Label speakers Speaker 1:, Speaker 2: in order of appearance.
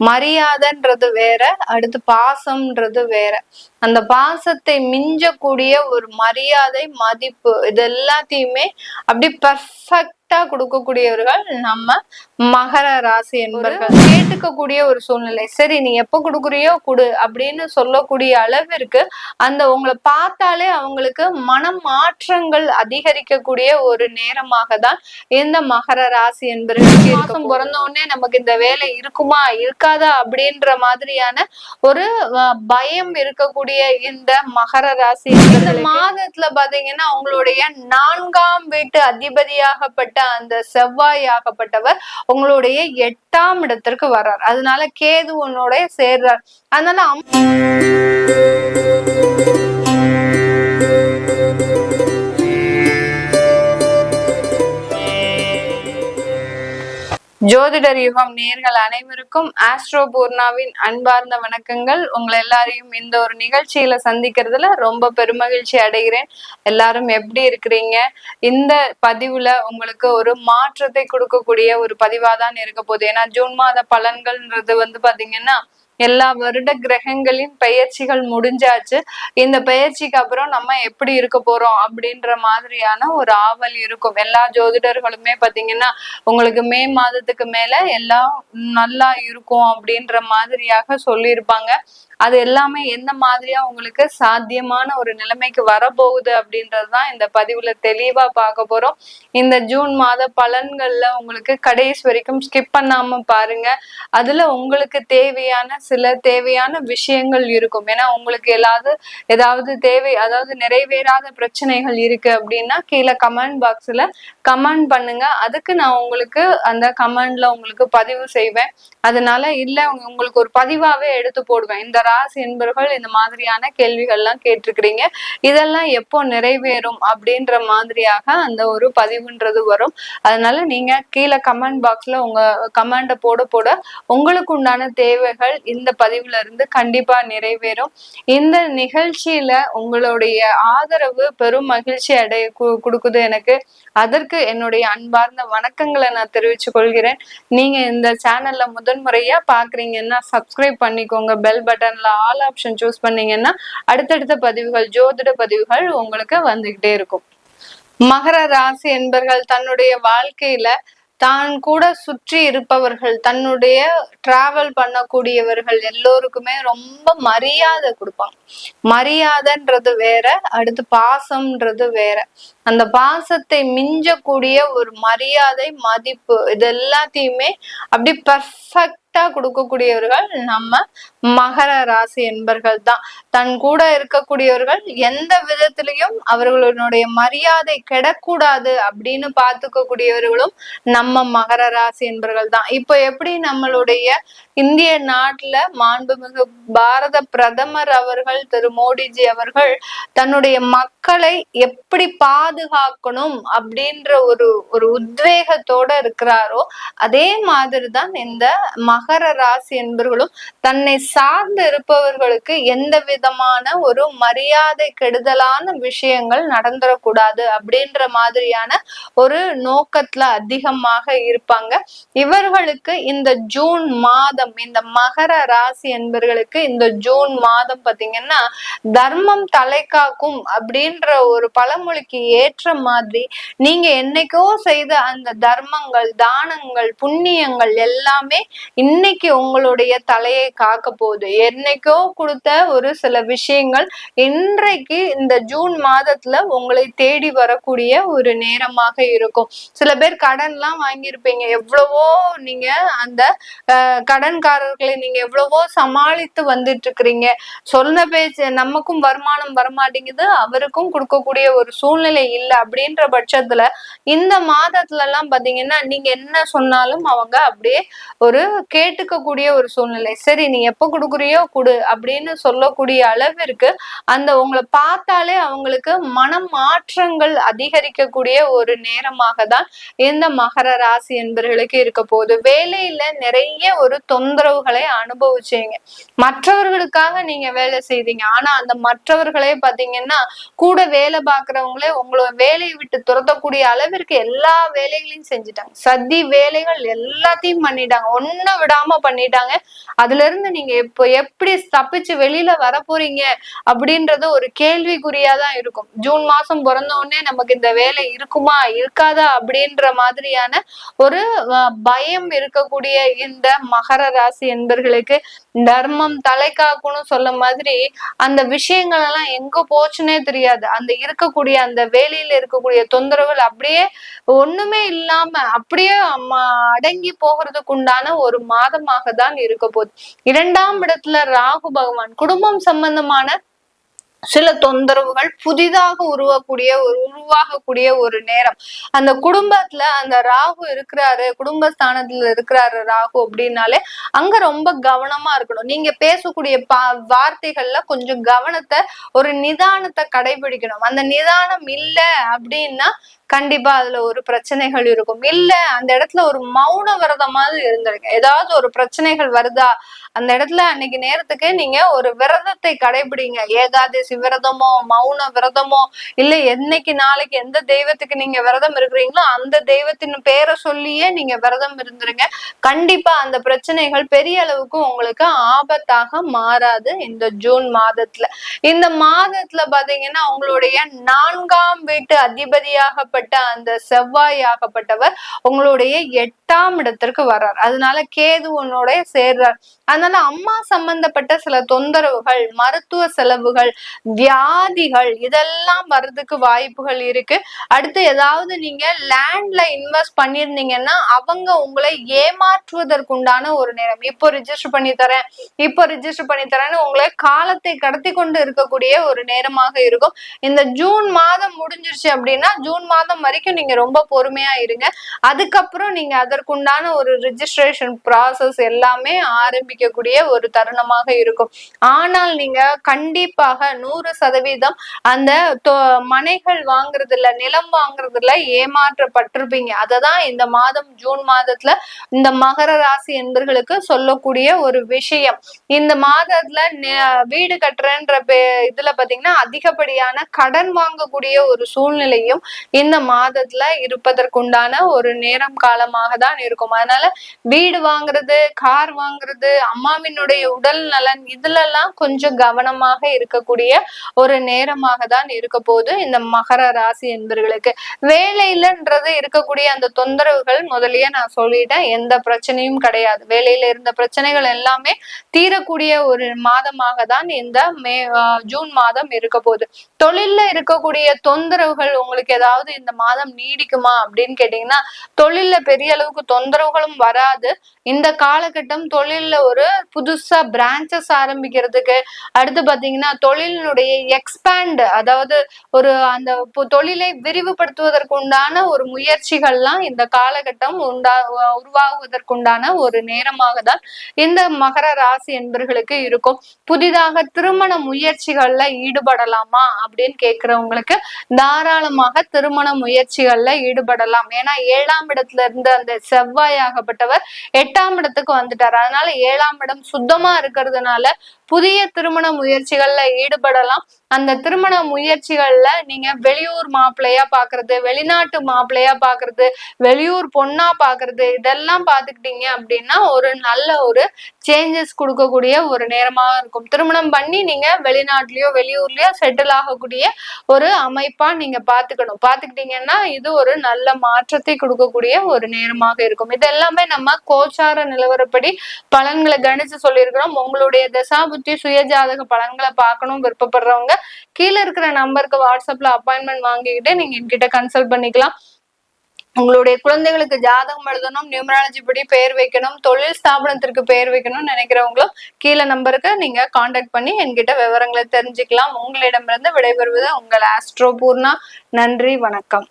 Speaker 1: மரியாதைன்றது வேற அடுத்து பாசம்ன்றது வேற. அந்த பாசத்தை மிஞ்சக்கூடிய ஒரு மரியாதை மதிப்பு இது எல்லாத்தையுமே அப்படி பர்ஃபெக்டா கொடுக்கக்கூடியவர்கள் நம்ம மகர ராசி என்பவர்கள் கேட்டுக்கக்கூடிய ஒரு சூழ்நிலை. சரி நீ எப்ப கொடுக்குறியோ கொடு அப்படின்னு சொல்லக்கூடிய அளவிற்கு அந்த உங்களை பார்த்தாலே அவங்களுக்கு மனம் மாற்றங்கள் அதிகரிக்கக்கூடிய ஒரு நேரமாக தான் இந்த மகர ராசி மாசம் பிறந்த உடனே நமக்கு இந்த வேலை இருக்குமா இருக்காதா அப்படின்ற மாதிரியான ஒரு பயம் இருக்கக்கூடிய இந்த மகர ராசி இந்த மாதத்துல பாத்தீங்கன்னா அவங்களுடைய நான்காம் வீட்டு அதிபதியாகப்பட்ட அந்த செவ்வாய் ஆகப்பட்டவர் உங்களுடைய எட்டாம் இடத்திற்கு வர்றார். அதனால கேது உன்னோட சேர்றார். அதனால ஜோதிடர் யுகம் நேர்கள் அனைவருக்கும் ஆஸ்ட்ரோ பூர்ணாவின் அன்பார்ந்த வணக்கங்கள். உங்களை எல்லாரையும் இந்த ஒரு நிகழ்ச்சியில சந்திக்கிறதுல ரொம்ப பெருமகிழ்ச்சி அடைகிறேன். எல்லாரும் எப்படி இருக்கிறீங்க? இந்த பதிவுல உங்களுக்கு ஒரு மாற்றத்தை கொடுக்கக்கூடிய ஒரு பதிவா தான் இருக்க போகுது. ஏன்னா ஜூன் மாத பலன்கள்ன்றது வந்து பாத்தீங்கன்னா எல்லா வருட கிரகங்களின் பயிற்சிகள் முடிஞ்சாச்சு. இந்த பயிற்சிக்கு அப்புறம் நம்ம எப்படி இருக்க போறோம் அப்படின்ற மாதிரியான ஒரு ஆவல் இருக்கும். எல்லா ஜோதிடர்களுமே பாத்தீங்கன்னா உங்களுக்கு மே மாதத்துக்கு மேல எல்லாம் நல்லா இருக்கும் அப்படின்ற மாதிரியாக சொல்லியிருப்பாங்க. அது எல்லாமே எந்த மாதிரியா உங்களுக்கு சாத்தியமான ஒரு நிலைமைக்கு வரப்போகுது அப்படின்றதுதான் இந்த பதிவுல தெளிவா பார்க்க போறோம். இந்த ஜூன் மாத பலன்கள்ல உங்களுக்கு கடைசி வரைக்கும் ஸ்கிப் பண்ணாம பாருங்க. அதுல உங்களுக்கு தேவையான சில தேவையான விஷயங்கள் இருக்கும். ஏன்னா உங்களுக்கு ஏதாவது ஏதாவது தேவை அதாவது நிறைவேறாத பிரச்சனைகள் இருக்கு அப்படின்னா கீழே கமெண்ட் பாக்ஸ்ல கமெண்ட் பண்ணுங்க. அதுக்கு நான் உங்களுக்கு அந்த கமெண்ட்ல உங்களுக்கு பதிவு செய்வேன். அதனால இல்ல உங்களுக்கு ஒரு பதிவாவே எடுத்து போடுவேன். இந்த ராசி என்பவர்கள் இந்த மாதிரியான கேள்விகள்லாம் கேட்டிருக்கிறீங்க. இதெல்லாம் எப்போ நிறைவேறும் அப்படின்ற மாதிரியாக அந்த ஒரு பதிவுன்றது வரும். அதனால நீங்க கீழே கமெண்ட் பாக்ஸ்ல உங்க கமெண்ட போட போட உங்களுக்கு உண்டான தேவைகள் இந்த பதிவுல இருந்து கண்டிப்பா நிறைவேறும். இந்த நிகழ்ச்சியில உங்களுடைய ஆதரவு பெரும் மகிழ்ச்சி அடைய கு- கொடுக்குது எனக்கு. அதற்கு என்னுடைய அன்பார்ந்த வணக்கங்களை நான் தெரிவிச்சு கொள்கிறேன். நீங்க இந்த சேனல்ல முதன்முறையா பாக்குறீங்கன்னா சப்ஸ்கிரைப் பண்ணிக்கோங்க. பெல் பட்டன் ஆப்ஷன்ல ஆல் ஆப்ஷன் சூஸ் பண்ணீங்கன்னா அடுத்தடுத்த பதிவுகள் ஜோதிட பதிவுகள் உங்களுக்கு வந்துகிட்டே இருக்கும். மகர ராசி என்பர்கள் தன்னுடைய வாழ்க்கையில தான் கூட சுற்றி இருப்பவர்கள் தன்னுடைய டிராவல் பண்ணக்கூடியவர்கள் எல்லோருக்குமே ரொம்ப மரியாதை கொடுப்பாங்க. மரியாதைன்றது வேற அடுத்து பாசம்ன்றது வேற. அந்த பாசத்தை மிஞ்சக்கூடிய ஒரு மரியாதை மதிப்பு இது எல்லாத்தையுமே அப்படி பர்ஃபெக்ட் கொடுக்கக்கூடியவர்கள் நம்ம மகர ராசி என்பர்கள் தான். தன் கூட இருக்கக்கூடியவர்கள் எந்த விதத்திலையும் அவர்களுடைய மரியாதை கெடக்கூடாது அப்படின்னு பார்த்துக்க கூடியவர்களும் நம்ம மகர ராசி என்பர்கள் தான். இப்போ எப்படி நம்மளுடைய இந்திய நாட்டுல மாண்புமிகு பாரத பிரதமர் அவர்கள் திரு மோடிஜி அவர்கள் தன்னுடைய மக்களை எப்படி பாதுகாக்கணும் அப்படின்ற ஒரு ஒரு உத்வேகத்தோட இருக்கிறாரோ அதே மாதிரிதான் இந்த மகர ராசி என்பவர்களும் தன்னை சார்ந்து இருப்பவர்களுக்கு எந்த விதமான ஒரு மரியாதை கெடுதலான விஷயங்கள் நடந்துடக்கூடாது அப்படின்ற மாதிரியான ஒரு நோக்கத்துல அதிகமாக இருப்பாங்க. இவர்களுக்கு இந்த ஜூன் மாதம் இந்த மகர ராசி என்பவர்களுக்கு இந்த ஜூன் மாதம் பாத்தீங்கன்னா தர்மம் தலை காக்கும் அப்படின்ற ஒரு பழமொழிக்கு ஏற்ற மாதிரி நீங்க என்னைக்கோ செய்த அந்த தர்மங்கள் தானங்கள் புண்ணியங்கள் எல்லாமே இன்னைக்கு உங்களுடைய தலையை காக்க போகுது. என்னைக்கோ கொடுத்த ஒரு சில விஷயங்கள் இன்றைக்கு இந்த ஜூன் மாதத்துல உங்களை தேடி வரக்கூடிய ஒரு நேரமாக இருக்கும். சில பேர் கடன்லாம் வாங்கியிருப்பீங்க. எவ்வளவோ நீங்க அந்த கடன் கடன்காரர்களை நீங்க எவ்வளவோ சமாளித்து வந்துட்டு இருக்கிறீங்க சொன்ன பேச்சு நமக்கும் வருமானம் வரமாட்டேங்குது அவருக்கும் கொடுக்கக்கூடிய ஒரு சூழ்நிலை இல்லை அப்படின்ற பட்சத்துல இந்த மாதத்துல எல்லாம் பாத்தீங்கன்னா நீங்க என்ன சொன்னாலும் அவங்க அப்படியே ஒரு கேட்டுக்கக்கூடிய ஒரு சூழ்நிலை. சரி நீ எப்ப கொடுக்குறியோ கொடு அப்படின்னு சொல்லக்கூடிய அளவிற்கு அந்த உங்களை பார்த்தாலே அவங்களுக்கு மன மாற்றங்கள் அதிகரிக்கக்கூடிய ஒரு நேரமாக தான் இந்த மகர ராசி என்பவர்களுக்கு இருக்க போகுது. வேலையில நிறைய ஒரு தொந்தரவுகளை அனுபவிச்சீங்க. மற்றவர்களுக்காக நீங்க வேலை செய்தீங்க. ஆனா அந்த மற்றவர்களே பாத்தீங்கன்னா கூட வேலை பாக்குறவங்களே உங்களை வேலையை விட்டு துரத்தக்கூடிய அளவிற்கு எல்லா வேலைகளையும் செஞ்சுட்டாங்க. சதி வேலைகள் எல்லாத்தையும் பண்ணிட்டாங்க. ஒன்னும் விடாம பண்ணிட்டாங்க. அதுல இருந்து நீங்க இப்போ எப்படி தப்பிச்சு வெளியில வர போறீங்க அப்படின்றது ஒரு கேள்விக்குறியாதான் இருக்கும். ஜூன் மாசம் பிறந்த உடனே நமக்கு இந்த வேலை இருக்குமா இருக்காதா அப்படின்ற மாதிரியான ஒரு பயம் இருக்கக்கூடிய இந்த மகர ராசி என்பர்களுக்கு தர்மம் தலை காக்கணும் சொல்ல மாதிரி அந்த விஷயங்கள் எல்லாம் எங்க போச்சுன்னே தெரியாது. அந்த இருக்கக்கூடிய அந்த வேலையில இருக்கக்கூடிய தொந்தரவுகள் அப்படியே ஒண்ணுமே இல்லாம அப்படியே அடங்கி போகிறதுக்கு உண்டான ஒரு மாதமாக தான் இருக்க போகுது இரண்டாம் இடத்துல ராகு பகவான் குடும்பம் சம்பந்தமான சில தொந்தரவுகள் புதிதாக உருவக்கூடிய ஒரு உருவாகக்கூடிய ஒரு நேரம். அந்த குடும்பத்துல அந்த ராகு இருக்கிறாரு குடும்பஸ்தானத்துல இருக்கிறாரு ராகு அப்படின்னாலே அங்க ரொம்ப கவனமா இருக்கணும். நீங்க பேசக்கூடிய பா வார்த்தைகள்ல கொஞ்சம் கவனத்தை ஒரு நிதானத்தை கடைபிடிக்கணும். அந்த நிதானம் இல்லை அப்படின்னா கண்டிப்பா அதுல ஒரு பிரச்சனைகள் இருக்கும். இல்ல அந்த இடத்துல ஒரு மௌன விரதமாவது இருந்திருங்க. ஏதாவது ஒரு பிரச்சனைகள் வருதா? அந்த இடத்துல அன்னைக்கு நேரத்துக்கு நீங்க ஒரு விரதத்தை கடைபிடிங்க. ஏகாதசி விரதமோ மௌன விரதமோ இல்ல என்னைக்கு நாளைக்கு எந்த தெய்வத்துக்கு நீங்க விரதம் இருக்கிறீங்களோ அந்த தெய்வத்தின் பேரை சொல்லியே நீங்க விரதம் இருந்துருங்க. கண்டிப்பா அந்த பிரச்சனைகள் பெரிய அளவுக்கு உங்களுக்கு ஆபத்தாக மாறாது இந்த ஜூன் மாதத்துல. இந்த மாதத்துல பாத்தீங்கன்னா உங்களுடைய நான்காம் வீட்டு அதிபதியாகப்பட்ட அந்த செவ்வாய் ஆகப்பட்டவர் உங்களுடைய எட்டாம் இடத்திற்கு வர்றார். அதனால கேது உன்னோட சேர்றார். அதனால அம்மா சம்பந்தப்பட்ட சில தொந்தரவுகள் மருத்துவ செலவுகள் வியாதிகள் இதெல்லாம் வர்றதுக்கு வாய்ப்புகள் இருக்கு. அடுத்து ஏதாவது நீங்க லேண்ட்ல இன்வெஸ்ட் பண்ணிருந்தீங்கன்னா அவங்க உங்களை ஏமாற்றுவதற்குண்டான ஒரு நேரம். இப்போ ரிஜிஸ்டர் பண்ணி தரேன் இப்போ ரிஜிஸ்டர் பண்ணி தரேன்னு உங்களை காலத்தை கடத்தி கொண்டு இருக்கக்கூடிய ஒரு நேரமாக இருக்கும். இந்த ஜூன் மாதம் முடிஞ்சிருச்சு அப்படின்னா ஜூன் மாதம் வரைக்கும் நீங்க ரொம்ப பொறுமையா இருங்க. அதுக்கப்புறம் நீங்க அதற்குண்டான ஒரு ரிஜிஸ்ட்ரேஷன் ப்ராசஸ் எல்லாமே ஆரம்பிக்க ஆரம்பிக்கக்கூடிய ஒரு தருணமாக இருக்கும். ஆனால் நீங்க கண்டிப்பாக நூறு சதவீதம் அந்த மனைகள் வாங்குறதுல நிலம் வாங்குறதுல ஏமாற்றப்பட்டிருப்பீங்க. அததான் இந்த மாதம் ஜூன் மாதத்துல இந்த மகர ராசி என்பர்களுக்கு சொல்லக்கூடிய ஒரு விஷயம். இந்த மாதத்துல வீடு கட்டுறன்ற இதுல பாத்தீங்கன்னா அதிகப்படியான கடன் வாங்கக்கூடிய ஒரு சூழ்நிலையும் இந்த மாதத்துல இருப்பதற்குண்டான ஒரு நேரம் காலமாக தான் இருக்கும். அதனால வீடு வாங்குறது கார் வாங்குறது அம்மாவினுடைய உடல் நலன் இதுல எல்லாம் கொஞ்சம் கவனமாக இருக்கக்கூடிய ஒரு நேரமாக தான் இருக்க போது இந்த மகர ராசி என்பர்களுக்கு. வேலையிலன்றது இருக்கக்கூடிய அந்த தொந்தரவுகள் முதலிய நான் சொல்லிட்டேன். எந்த பிரச்சனையும் கிடையாது. வேலையில இருந்த பிரச்சனைகள் எல்லாமே தீரக்கூடிய ஒரு மாதமாக தான் இந்த மே ஜூன் மாதம் இருக்க போகுது. தொழில்ல இருக்கக்கூடிய தொந்தரவுகள் உங்களுக்கு ஏதாவது இந்த மாதம் நீடிக்குமா அப்படின்னு கேட்டீங்கன்னா தொழில்ல பெரிய அளவுக்கு தொந்தரவுகளும் வராது. இந்த காலகட்டம் தொழில்ல ஒரு புதுசா பிரான்ச்சஸ் ஆரம்பிக்கிறதுக்கு அடுத்து பாத்தீங்கன்னா தொழிலினுடைய எக்ஸ்பேண்ட் அதாவது ஒரு அந்த தொழிலை விரிவுபடுத்துவதற்கு உண்டான ஒரு முயற்சிகள்லாம் இந்த காலகட்டம் உண்டா உருவாகுவதற்குண்டான ஒரு நேரமாக தான் இந்த மகர ராசி என்பர்களுக்கு இருக்கும். புதிதாக திருமண முயற்சிகள்ல ஈடுபடலாமா அப்படின்னு கேட்கிறவங்களுக்கு தாராளமாக திருமண முயற்சிகள்ல ஈடுபடலாம். ஏன்னா ஏழாம் இடத்துல இருந்து அந்த செவ்வாயாகப்பட்டவர் எட்டாம் இடத்துக்கு வந்துட்டார். அதனால ஏழாம் இடம் சுத்தமா இருக்கிறதுனால புதிய திருமண முயற்சிகள்ல ஈடுபடலாம். அந்த திருமண முயற்சிகள்ல நீங்க வெளியூர் மாப்பிள்ளையா பாக்குறது வெளிநாட்டு மாப்பிள்ளையா பாக்குறது வெளியூர் பொண்ணா பாக்குறது இதெல்லாம் பாத்துக்கிட்டீங்க அப்படின்னா ஒரு நல்ல ஒரு சேஞ்சஸ் கொடுக்கக்கூடிய ஒரு நேரமாக இருக்கும். திருமணம் பண்ணி நீங்க வெளிநாட்டிலயோ வெளியூர்லயோ செட்டில் ஆகக்கூடிய ஒரு அமைப்பா நீங்க பாத்துக்கணும் பாத்துக்கிட்டீங்கன்னா இது ஒரு நல்ல மாற்றத்தை கொடுக்கக்கூடிய ஒரு நேரமாக இருக்கும். இது எல்லாமே நம்ம கோச்சார நிலவரப்படி பலன்களை கணிச்சு சொல்லியிருக்கிறோம். உங்களுடைய தசாபுத்தி சுயஜாதக பலன்களை பார்க்கணும் விருப்பப்படுறவங்க கீழே இருக்கிற நம்பருக்கு வாட்ஸ்அப்ல அப்பாயின்மெண்ட் வாங்கிக்கிட்டு நீங்க என்கிட்ட கன்சல்ட் பண்ணிக்கலாம். உங்களுடைய குழந்தைகளுக்கு ஜாதகம் எழுதணும் நியூமராலஜி படி பெயர் வைக்கணும் தொழில் ஸ்தாபனத்திற்கு பெயர் வைக்கணும்னு நினைக்கிறவங்களும் கீழே நம்பருக்கு நீங்க காண்டாக்ட் பண்ணி என்கிட்ட விவரங்களை தெரிஞ்சுக்கலாம். உங்களிடமிருந்து விடைபெறுவது உங்கள் ஆஸ்ட்ரோ பூர்ணா. நன்றி வணக்கம்.